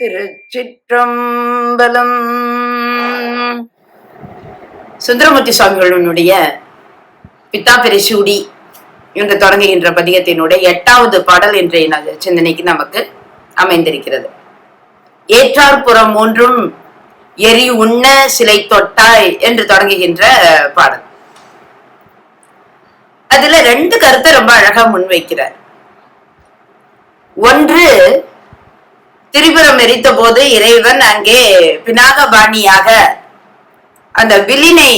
திருச்சிற்றம்பலம். சுந்தரமூர்த்தி சுவாமிகளுடைய பித்தா பெரிசூடி என்று தொடங்குகின்ற பதிகத்தினுடைய எட்டாவது பாடல் இன்றைய சிந்தனைக்கு நமக்கு அமைந்திருக்கிறது. ஏற்றார்புறம் மூன்றும் எரி உண்ண சிலை தொட்டாய் என்று தொடங்குகின்ற பாடல். அதுல ரெண்டு கருத்தை ரொம்ப அழகா முன்வைக்கிறார். ஒன்று திரிபுரம் எரித்த போது இறைவன் அங்கே பினாகபாணியாக அந்த வில்லினை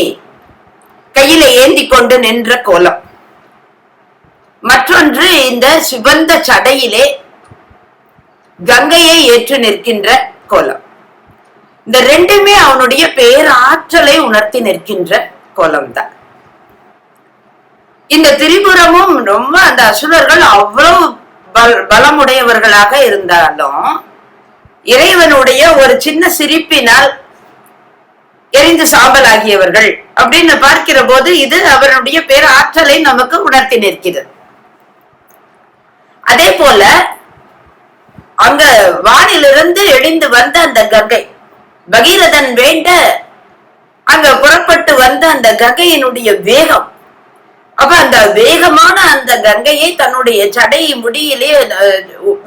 கையில ஏந்தி கொண்டு நின்ற கோலம். மற்றொன்று இந்த சிவந்த சடையிலே கங்கையை ஏற்று நிற்கின்ற கோலம். இந்த ரெண்டுமே அவனுடைய பேராற்றலை உணர்த்தி நிற்கின்ற கோலம்தான். இந்த திரிபுரமும் ரொம்ப அந்த அசுரர்கள் அவ்வளவு பலமுடையவர்களாக இருந்தாலும் இறைவனுடைய ஒரு சின்ன சிரிப்பினால் எரிந்து சாம்பல் ஆகியவர்கள் அப்படின்னு பார்க்கிற போது இது அவருடைய பேர் ஆற்றலை நமக்கு உணர்த்தி நிற்கிறது. அதே போல அங்க வானிலிருந்து எழுந்து வந்த அந்த கங்கை பகீரதன் வேண்ட அங்க புறப்பட்டு வந்த அந்த கங்கையினுடைய வேகம் அப்ப அந்த வேகமான அந்த கங்கையை தன்னுடைய சடை முடியிலே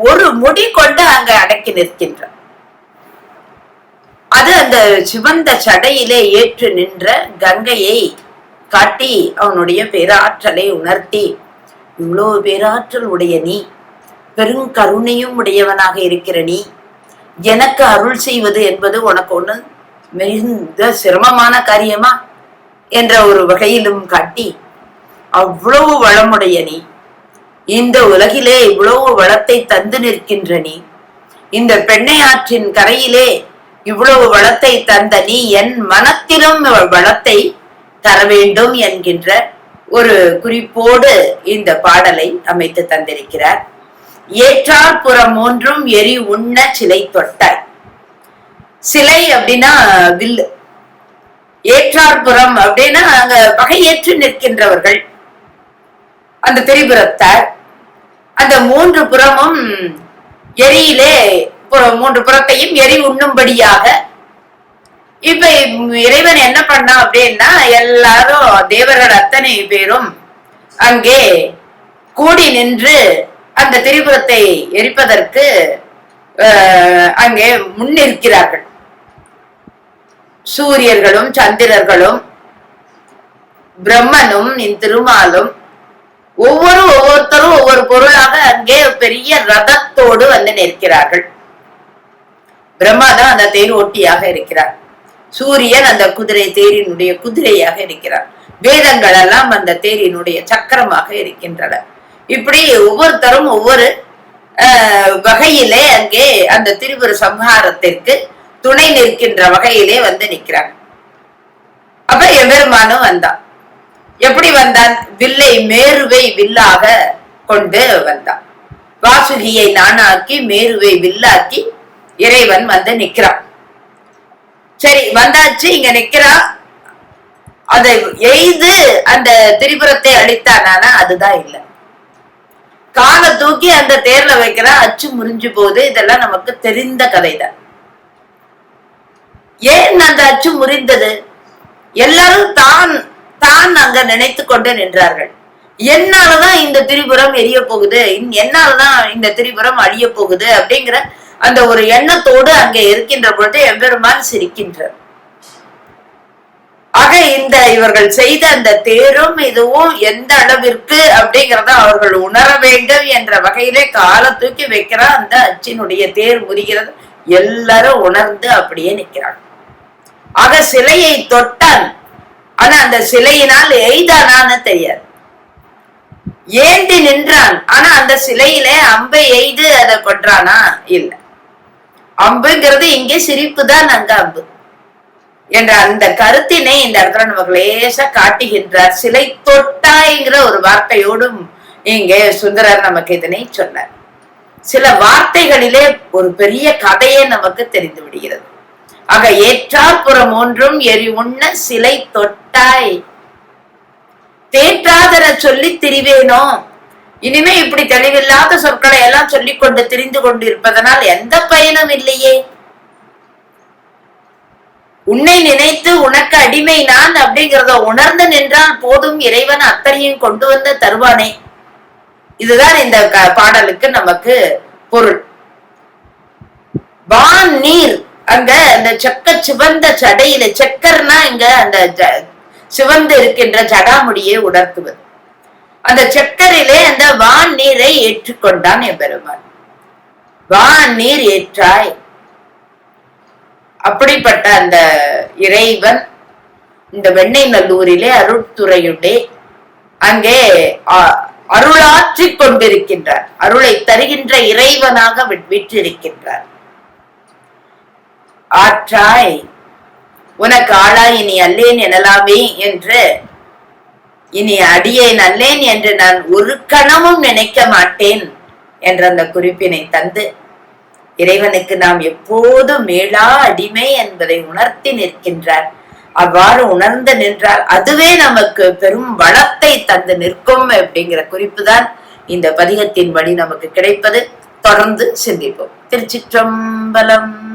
ஒரு முடி கொண்டு அங்க அடக்கி நிற்கின்ற. அது அந்த சிவந்த சடையிலே ஏற்று நின்ற கங்கையை காட்டி அவனுடைய பேராற்றலை உணர்த்தி இவ்வளவு பேராற்றல் உடைய நீ பெருங்கருணையும் உடையவனாக இருக்கிற நீ எனக்கு அருள் செய்வது என்பது உனக்கு ஒண்ணு மிகுந்த சிரமமான காரியமா? என்ற ஒரு வகையிலும் காட்டி அவ்வளவு வளமுடைய நீ. இந்த உலகிலே இவ்வளவு வளத்தை தந்து நிற்கின்ற நீ. இந்த பெண்ணையாற்றின் கரையிலே இவ்வளவு வளத்தை தந்த நீ என் மனத்திலும் வளத்தை தர வேண்டும் என்கின்ற ஒரு குறிப்போடு இந்த பாடலை அமைத்து தந்திருக்கிறார். ஏற்றார் புறம் ஒன்றும் எரி உண்ண சிலை தொட்டாய். சிலை அப்படின்னா வில்லு. ஏற்றார்புறம் அப்படின்னா அங்க பகையேற்று நிற்கின்றவர்கள். அந்த திரிபுரத்தார் அந்த மூன்று புறமும் எரியிலே மூன்று புறத்தையும் எரி உண்ணும்படியாக இப்ப இறைவன் என்ன பண்ணா அப்படின்னா எல்லாரும் தேவர்கள் அத்தனை பேரும் அங்கே கூடி நின்று அந்த திரிபுரத்தை எரிப்பதற்கு அங்கே முன்னிற்கிறார்கள். சூரியர்களும் சந்திரர்களும் பிரம்மனும் இந்த திருமாலும் ஒவ்வொரு ஒவ்வொருத்தரும் ஒவ்வொரு பொருளாக அங்கே பெரிய ரதத்தோடு வந்து நிற்கிறார்கள். பிரம்மா தான் அந்த தேர் ஓட்டியாக இருக்கிறார். சூரியன் அந்த குதிரை தேரினுடைய குதிரையாக இருக்கிறார். வேதங்கள் எல்லாம் அந்த தேரினுடைய சக்கரமாக இருக்கின்றன. இப்படி ஒவ்வொருத்தரும் ஒவ்வொரு வகையிலே அங்கே அந்த திருவுரு சம்ஹாரத்திற்கு துணை நிற்கின்ற வகையிலே வந்து நிற்கிறாங்க அப்ப எம்பெருமானும் வந்தான். எப்படி வந்தான்? வில்லை மேருவை வில்லாக கொண்டு வந்தான். வாசுகியை நானாக்கி மேருவை வில்லாக்கி இறைவன் வந்து நிக்கிறான் சரி வந்தாச்சு இங்க நிக்கிறான் அதை எய்து அந்த திரிபுரத்தை அழித்தானா. அதுதான் இல்லை. காலை தூக்கி அந்த தேர்ல வைக்கிற. அச்சு முறிஞ்சு போகுது. இதெல்லாம் நமக்கு தெரிந்த கதைதான். ஏன் அந்த அச்சு முறிந்தது? எல்லாரும் தான் தான் அங்க நினைத்து கொண்டு நின்றார்கள். என்னாலதான் இந்த திரிபுரம் எரிய போகுது? என்னாலதான் இந்த திரிபுரம் அழிய போகுது? அப்படிங்கிற அந்த ஒரு எண்ணத்தோடு அங்கே இருக்கின்ற பொழுது எம்பெருமான் சிரிக்கின்றார். ஆக இந்த இவர்கள் செய்த அந்த தேரும் இதுவும் எந்த அளவிற்கு அப்படிங்கறத அவர்கள் உணர வேண்டும் என்ற வகையிலே காலை தூக்கி வைக்கிற அந்த அச்சினுடைய தேர் முறிகிறது. எல்லாரும் உணர்ந்து அப்படியே நிக்கிறாங்க ஆக சிலையை தொட்டான் ஆனா அந்த சிலையினால் எய்தானான்னு தெரியாது. ஏந்தி நின்றான். ஆனா அந்த சிலையிலே அம்பை எய்து அதை கொன்றானா இல்ல. அம்புங்கிறது இங்கே சிரிப்பு தான் அங்க அம்பு. என்ற அந்த கருத்தினை இந்த இடத்துல நமக்கு லேசா காட்டுகின்றார். சிலை தொட்டாய்ங்கிற ஒரு வார்த்தையோடும் இங்கே சுந்தரர் நமக்கு இதனை சொன்னார். சில வார்த்தைகளிலே ஒரு பெரிய கதையே நமக்கு தெரிந்து விடுகிறது. ஆக ஏற்றாப்புறம் ஒன்றும் எரி உண்ண சிலை தொட்டாய். தேற்றாதர சொல்லி திரிவேனோ? இனிமே இப்படி தெளிவில்லாத சொற்களை எல்லாம் சொல்லிக் கொண்டு திரிந்து கொண்டு இருப்பதனால் எந்த பயனும் இல்லையே. உன்னை நினைத்து உனக்கு அடிமை நான் அப்படிங்கிறத உணர்ந்து நின்றால் போதும் இறைவன் அத்தனையும் கொண்டு வந்து தருவானே. இதுதான் இந்த பாடலுக்கு நமக்கு பொருள். வான் நீர் அங்க அந்த செக்க சிவந்த சடையில செக்கர்னா இங்க அந்த சிவந்து இருக்கின்ற ஜடாமுடியை உணர்த்துவது. அந்த செக்கரிலே அந்த வான் நீரை ஏற்றுக்கொண்டான் எம்பெருமான். வான் நீர் ஏற்றாய். அப்படிப்பட்ட அந்த இறைவன் இந்த வெண்ணெய் நல்லூரிலே அருட்துறையுடே அங்கே அ- அருளாற்றிக் கொண்டிருக்கின்றார். அருளை தருகின்ற இறைவனாக விற்றிருக்கின்றார். ஆற்றாய். உனக்கு ஆளாய் இனி அல்லேன் எனலாமே என்று. இனி அடியேன் அல்லேன் என்று நான் ஒரு கணமும் நினைக்க மாட்டேன் என்ற அந்த குறிப்பினை தந்து இறைவனுக்கு நாம் எப்போதும் மேலா அடிமை என்பதை உணர்த்தி நிற்கின்றார். அவ்வாறு உணர்ந்து நின்றால் அதுவே நமக்கு பெரும் வளத்தை தந்து நிற்கும் அப்படிங்கிற குறிப்பு தான் இந்த பதிகத்தின் வழி நமக்கு கிடைப்பது. தொடர்ந்து சிந்திப்போம். திருச்சிற்றம்பலம்.